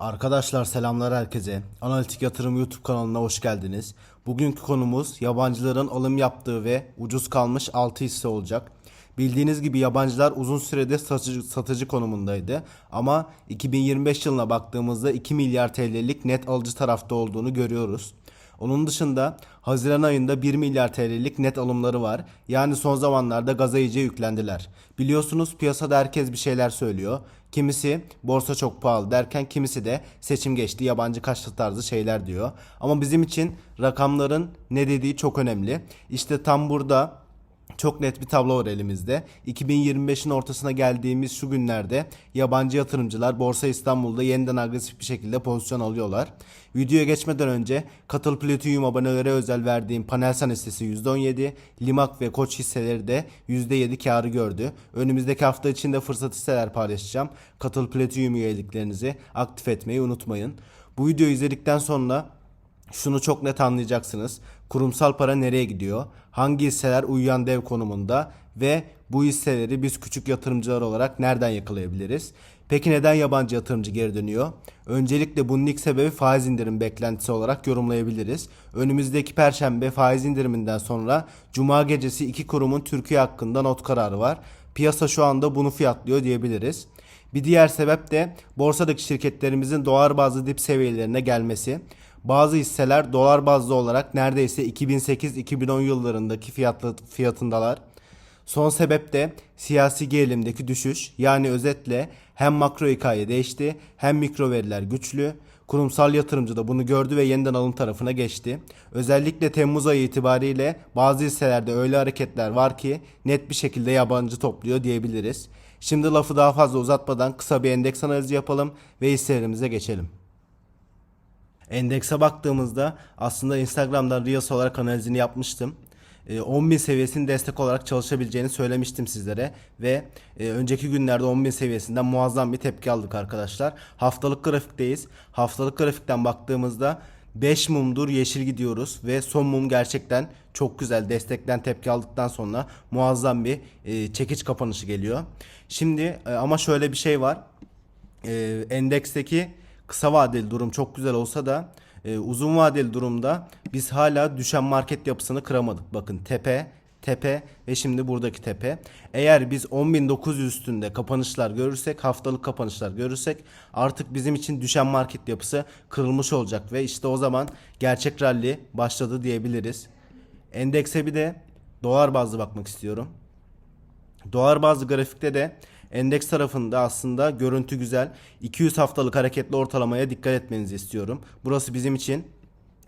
Arkadaşlar selamlar herkese. Analitik Yatırım YouTube kanalına hoş geldiniz. Bugünkü konumuz yabancıların alım yaptığı ve ucuz kalmış 6 hisse olacak. Bildiğiniz gibi yabancılar uzun süredir satıcı, satıcı konumundaydı. Ama 2025 yılına baktığımızda 2 milyar TL'lik net alıcı tarafta olduğunu görüyoruz. Onun dışında Haziran ayında 1 milyar TL'lik net alımları var. Yani son zamanlarda gaza iyice yüklendiler. Biliyorsunuz piyasada herkes bir şeyler söylüyor. Kimisi borsa çok pahalı derken kimisi de seçim geçti yabancı kaçtı tarzı şeyler diyor. Ama bizim için rakamların ne dediği çok önemli. İşte tam burada çok net bir tablo var elimizde. 2025'in ortasına geldiğimiz şu günlerde yabancı yatırımcılar Borsa İstanbul'da yeniden agresif bir şekilde pozisyon alıyorlar. Videoya geçmeden önce Katıl Platinum abonelere özel verdiğim Panelsan hissesi %17, Limak ve Koç hisseleri de %7 karı gördü. Önümüzdeki hafta içinde fırsat hisseler paylaşacağım. Katıl Platinum üyeliklerinizi aktif etmeyi unutmayın. Bu videoyu izledikten sonra şunu çok net anlayacaksınız. Kurumsal para nereye gidiyor? Hangi hisseler uyuyan dev konumunda ve bu hisseleri biz küçük yatırımcılar olarak nereden yakalayabiliriz? Peki neden yabancı yatırımcı geri dönüyor? Öncelikle bunun ilk sebebi faiz indirim beklentisi olarak yorumlayabiliriz. Önümüzdeki perşembe faiz indiriminden sonra cuma gecesi iki kurumun Türkiye hakkında not kararı var. Piyasa şu anda bunu fiyatlıyor diyebiliriz. Bir diğer sebep de borsadaki şirketlerimizin dolar bazlı dip seviyelerine gelmesi. Bazı hisseler dolar bazlı olarak neredeyse 2008-2010 yıllarındaki fiyatlı, fiyatındalar. Son sebep de siyasi gerilimdeki düşüş. Yani özetle hem makro hikaye değişti hem mikro veriler güçlü. Kurumsal yatırımcı da bunu gördü ve yeniden alım tarafına geçti. Özellikle Temmuz ayı itibariyle bazı hisselerde öyle hareketler var ki net bir şekilde yabancı topluyor diyebiliriz. Şimdi lafı daha fazla uzatmadan kısa bir endeks analizi yapalım ve hisselerimize geçelim. Endekse baktığımızda aslında Instagram'dan Reels olarak analizini yapmıştım. E, 10.000 seviyesinin destek olarak çalışabileceğini söylemiştim sizlere ve e, önceki günlerde 10.000 seviyesinden muazzam bir tepki aldık arkadaşlar. Haftalık grafikteyiz. Haftalık grafikten baktığımızda 5 mumdur yeşil gidiyoruz ve son mum gerçekten çok güzel destekten tepki aldıktan sonra muazzam bir e, çekiç kapanışı geliyor. Şimdi e, ama şöyle bir şey var. Endeksteki kısa vadeli durum çok güzel olsa da e, uzun vadeli durumda biz hala düşen market yapısını kıramadık. Bakın tepe, tepe ve şimdi buradaki tepe. Eğer biz 10.900 üstünde kapanışlar görürsek, haftalık kapanışlar görürsek artık bizim için düşen market yapısı kırılmış olacak ve işte o zaman gerçek rally başladı diyebiliriz. Endekse bir de dolar bazlı bakmak istiyorum. Dolar bazlı grafikte de endeks tarafında aslında görüntü güzel. 200 haftalık hareketli ortalamaya dikkat etmenizi istiyorum. Burası bizim için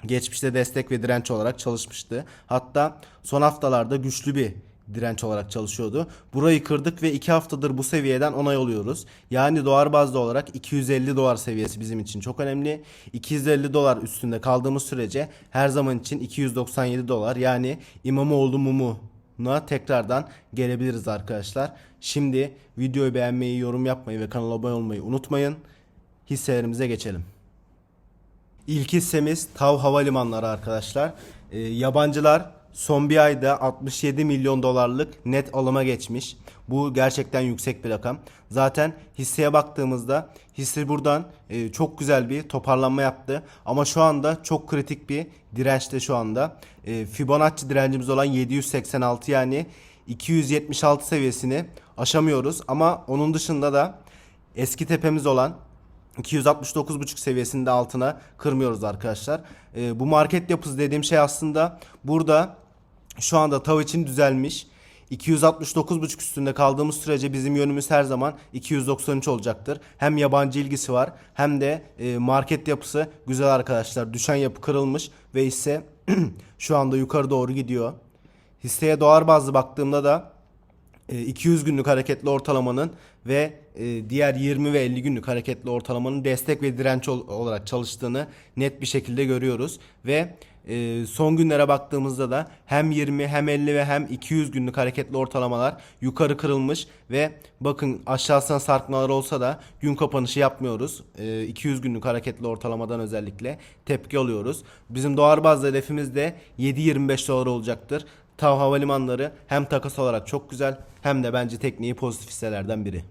geçmişte destek ve direnç olarak çalışmıştı. Hatta son haftalarda güçlü bir direnç olarak çalışıyordu. Burayı kırdık ve 2 haftadır bu seviyeden onay oluyoruz. Yani dolar bazlı olarak 250 dolar seviyesi bizim için çok önemli. 250 dolar üstünde kaldığımız sürece her zaman için 297 dolar yani İmamoğlu mumu na tekrardan gelebiliriz arkadaşlar. Şimdi videoyu beğenmeyi, yorum yapmayı ve kanala abone olmayı unutmayın. Hisselerimize geçelim. İlk hissemiz TAV Havalimanları arkadaşlar. Ee, yabancılar son bir ayda 67 milyon dolarlık net alıma geçmiş. Bu gerçekten yüksek bir rakam. Zaten hisseye baktığımızda hisse buradan e, çok güzel bir toparlanma yaptı. Ama şu anda çok kritik bir dirençte şu anda. E, Fibonacci direncimiz olan 786 yani 276 seviyesini aşamıyoruz. Ama onun dışında da eski tepemiz olan 269.5 seviyesinde altına kırmıyoruz arkadaşlar. Ee, bu market yapısı dediğim şey aslında burada şu anda TAV için düzelmiş. 269.5 üstünde kaldığımız sürece bizim yönümüz her zaman 293 olacaktır. Hem yabancı ilgisi var hem de e, market yapısı güzel arkadaşlar. Düşen yapı kırılmış ve ise şu anda yukarı doğru gidiyor. Hisseye dolar bazlı baktığımda da e, 200 günlük hareketli ortalamanın ve e, diğer 20 ve 50 günlük hareketli ortalamanın destek ve direnç ol- olarak çalıştığını net bir şekilde görüyoruz ve e, son günlere baktığımızda da hem 20 hem 50 ve hem 200 günlük hareketli ortalamalar yukarı kırılmış ve bakın aşağısına sarkmalar olsa da gün kapanışı yapmıyoruz. E, 200 günlük hareketli ortalamadan özellikle tepki alıyoruz. Bizim dolar bazlı hedefimiz de 7.25 dolar olacaktır. TAV havalimanları hem takas olarak çok güzel hem de bence tekniği pozitif hisselerden biri.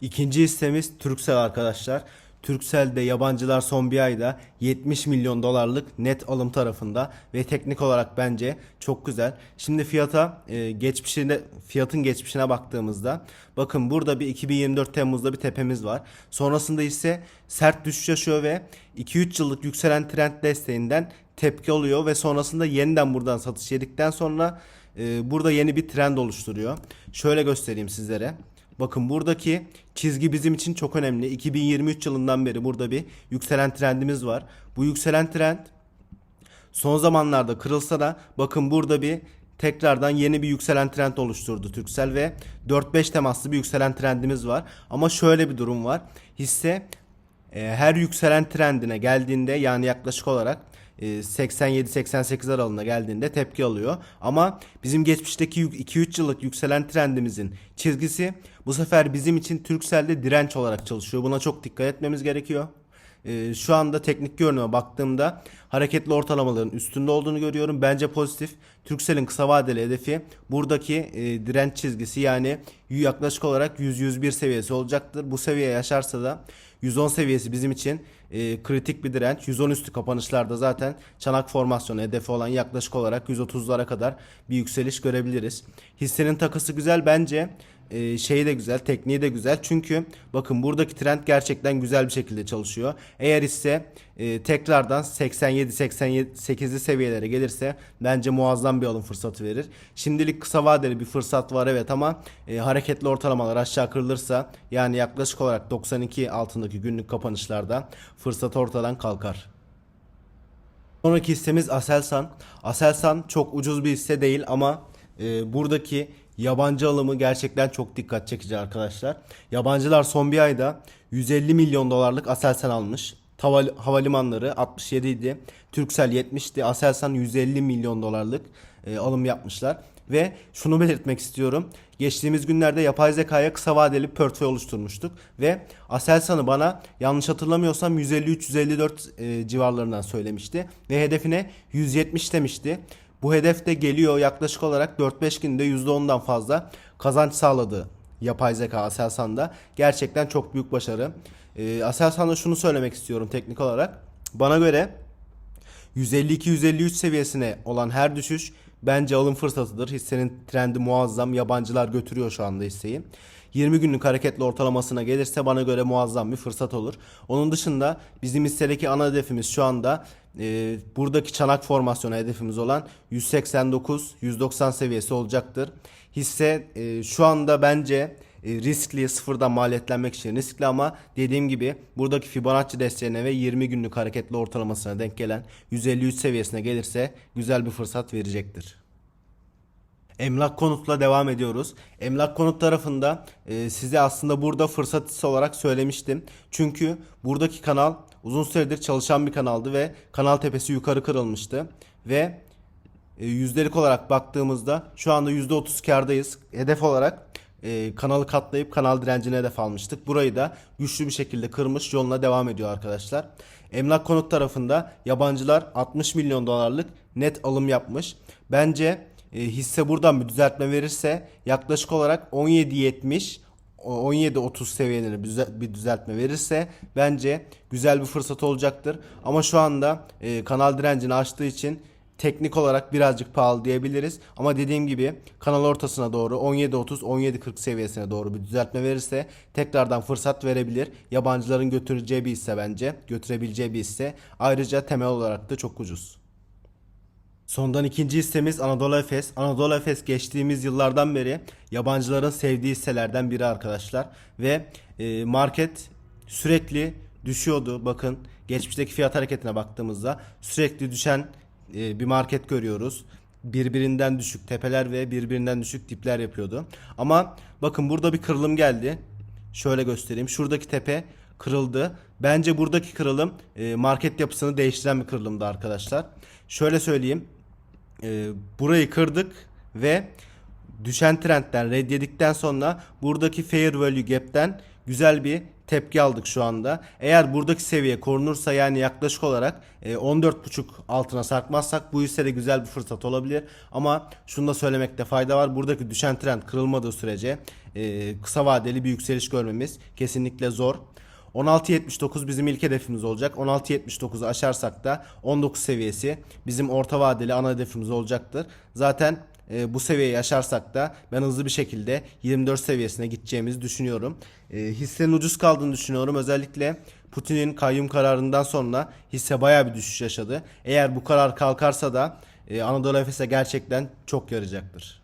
İkinci hissemiz Turkcell arkadaşlar. Turkcell'de yabancılar son bir ayda 70 milyon dolarlık net alım tarafında ve teknik olarak bence çok güzel. Şimdi fiyata e, geçmişine fiyatın geçmişine baktığımızda bakın burada bir 2024 Temmuz'da bir tepemiz var. Sonrasında ise sert düşüş yaşıyor ve 2-3 yıllık yükselen trend desteğinden tepki alıyor ve sonrasında yeniden buradan satış yedikten sonra e, burada yeni bir trend oluşturuyor. Şöyle göstereyim sizlere. Bakın buradaki çizgi bizim için çok önemli. 2023 yılından beri burada bir yükselen trendimiz var. Bu yükselen trend son zamanlarda kırılsa da bakın burada bir tekrardan yeni bir yükselen trend oluşturdu Türksel ve 4-5 temaslı bir yükselen trendimiz var. Ama şöyle bir durum var. Hisse e, her yükselen trendine geldiğinde yani yaklaşık olarak 87-88 aralığına geldiğinde tepki alıyor. Ama bizim geçmişteki yük- 2-3 yıllık yükselen trendimizin çizgisi bu sefer bizim için Turkcell'de direnç olarak çalışıyor. Buna çok dikkat etmemiz gerekiyor. E, şu anda teknik görünüme baktığımda hareketli ortalamaların üstünde olduğunu görüyorum. Bence pozitif. Turkcell'in kısa vadeli hedefi buradaki e, direnç çizgisi yani yaklaşık olarak 100-101 seviyesi olacaktır. Bu seviye yaşarsa da 110 seviyesi bizim için e, kritik bir direnç. 110 üstü kapanışlarda zaten çanak formasyonu hedefi olan yaklaşık olarak 130'lara kadar bir yükseliş görebiliriz. Hissenin takısı güzel bence. E, şeyi de güzel, tekniği de güzel. Çünkü bakın buradaki trend gerçekten güzel bir şekilde çalışıyor. Eğer ise e, tekrardan 87-88'li seviyelere gelirse bence muazzam bir alım fırsatı verir. Şimdilik kısa vadeli bir fırsat var evet ama e, hareketli ortalamalar aşağı kırılırsa yani yaklaşık olarak 92 altındaki günlük kapanışlarda fırsat ortadan kalkar. Sonraki hissemiz Aselsan. Aselsan çok ucuz bir hisse değil ama e, buradaki yabancı alımı gerçekten çok dikkat çekici arkadaşlar. Yabancılar son bir ayda 150 milyon dolarlık Aselsan almış. Hava, havalimanları 67 idi. Turkcell 70'ti. Aselsan 150 milyon dolarlık e, alım yapmışlar. Ve şunu belirtmek istiyorum. Geçtiğimiz günlerde yapay zekaya kısa vadeli portföy oluşturmuştuk. Ve Aselsan'ı bana yanlış hatırlamıyorsam 153-154 e, civarlarından söylemişti. Ve hedefine 170 demişti. Bu hedef de geliyor yaklaşık olarak 4-5 günde %10'dan fazla kazanç sağladı yapay zeka Aselsan'da. Gerçekten çok büyük başarı. E, Aselsan'da şunu söylemek istiyorum teknik olarak. Bana göre 152-153 seviyesine olan her düşüş bence alım fırsatıdır. Hissenin trendi muazzam. Yabancılar götürüyor şu anda hisseyi. 20 günlük hareketli ortalamasına gelirse bana göre muazzam bir fırsat olur. Onun dışında bizim hissedeki ana hedefimiz şu anda e, buradaki çanak formasyonu hedefimiz olan 189-190 seviyesi olacaktır. Hisse e, şu anda bence riskli sıfırdan maliyetlenmek için riskli ama dediğim gibi buradaki Fibonacci desteğine ve 20 günlük hareketli ortalamasına denk gelen 153 seviyesine gelirse güzel bir fırsat verecektir. Emlak konutla devam ediyoruz. Emlak konut tarafında e, size aslında burada fırsat hisse olarak söylemiştim. Çünkü buradaki kanal uzun süredir çalışan bir kanaldı ve kanal tepesi yukarı kırılmıştı. Ve e, yüzdelik olarak baktığımızda şu anda %30 kardayız. Hedef olarak e, kanalı katlayıp kanal direncine hedef almıştık. Burayı da güçlü bir şekilde kırmış yoluna devam ediyor arkadaşlar. Emlak konut tarafında yabancılar 60 milyon dolarlık net alım yapmış. Bence e, hisse buradan bir düzeltme verirse yaklaşık olarak 17.70 o 17-30 seviyelerine bir düze- bir düzeltme verirse bence güzel bir fırsat olacaktır. Ama şu anda e, kanal direncini aştığı için teknik olarak birazcık pahalı diyebiliriz. Ama dediğim gibi kanal ortasına doğru 17-30-17-40 seviyesine doğru bir düzeltme verirse tekrardan fırsat verebilir. Yabancıların götüreceği bir hisse bence. Götürebileceği bir hisse. Ayrıca temel olarak da çok ucuz. Sondan ikinci hissemiz Anadolu Efes. Anadolu Efes geçtiğimiz yıllardan beri yabancıların sevdiği hisselerden biri arkadaşlar. Ve e, market sürekli düşüyordu. Bakın geçmişteki fiyat hareketine baktığımızda sürekli düşen e, bir market görüyoruz. Birbirinden düşük tepeler ve birbirinden düşük dipler yapıyordu. Ama bakın burada bir kırılım geldi. Şöyle göstereyim. Şuradaki tepe kırıldı. Bence buradaki kırılım e, market yapısını değiştiren bir kırılımdı arkadaşlar. Şöyle söyleyeyim. E, burayı kırdık ve düşen trendten red yedikten sonra buradaki fair value gap'ten güzel bir tepki aldık şu anda. Eğer buradaki seviye korunursa yani yaklaşık olarak e, 14.5 altına sarkmazsak bu hisse de güzel bir fırsat olabilir. Ama şunu da söylemekte fayda var. Buradaki düşen trend kırılmadığı sürece e, kısa vadeli bir yükseliş görmemiz kesinlikle zor. 16.79 bizim ilk hedefimiz olacak. 16.79'u aşarsak da 19 seviyesi bizim orta vadeli ana hedefimiz olacaktır. Zaten e, bu seviyeyi aşarsak da ben hızlı bir şekilde 24 seviyesine gideceğimizi düşünüyorum. E, hissenin ucuz kaldığını düşünüyorum. Özellikle Putin'in kayyum kararından sonra hisse bayağı bir düşüş yaşadı. Eğer bu karar kalkarsa da e, Anadolu Efes'e gerçekten çok yarayacaktır.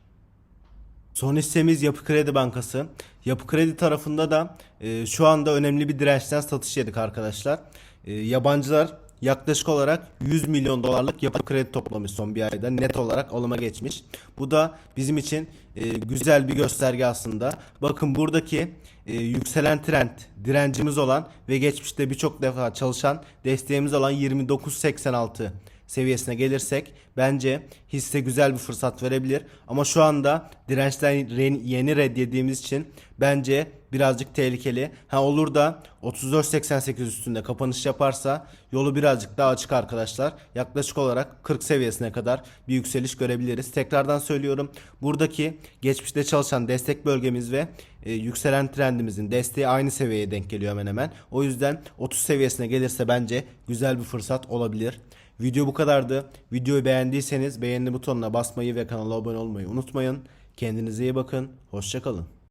Son hissemiz Yapı Kredi Bankası. Yapı Kredi tarafında da e, şu anda önemli bir dirençten satış yedik arkadaşlar. E, yabancılar yaklaşık olarak 100 milyon dolarlık yapı kredi toplamış son bir ayda net olarak alıma geçmiş. Bu da bizim için e, güzel bir gösterge aslında. Bakın buradaki e, yükselen trend direncimiz olan ve geçmişte birçok defa çalışan desteğimiz olan 29.86 seviyesine gelirsek bence hisse güzel bir fırsat verebilir. Ama şu anda dirençten re- yeni reddediğimiz için bence birazcık tehlikeli. Ha olur da 34.88 üstünde kapanış yaparsa yolu birazcık daha açık arkadaşlar. Yaklaşık olarak 40 seviyesine kadar bir yükseliş görebiliriz. Tekrardan söylüyorum. Buradaki geçmişte çalışan destek bölgemiz ve e, yükselen trendimizin desteği aynı seviyeye denk geliyor hemen hemen. O yüzden 30 seviyesine gelirse bence güzel bir fırsat olabilir. Video bu kadardı. Videoyu beğendiyseniz beğeni butonuna basmayı ve kanala abone olmayı unutmayın. Kendinize iyi bakın. Hoşçakalın.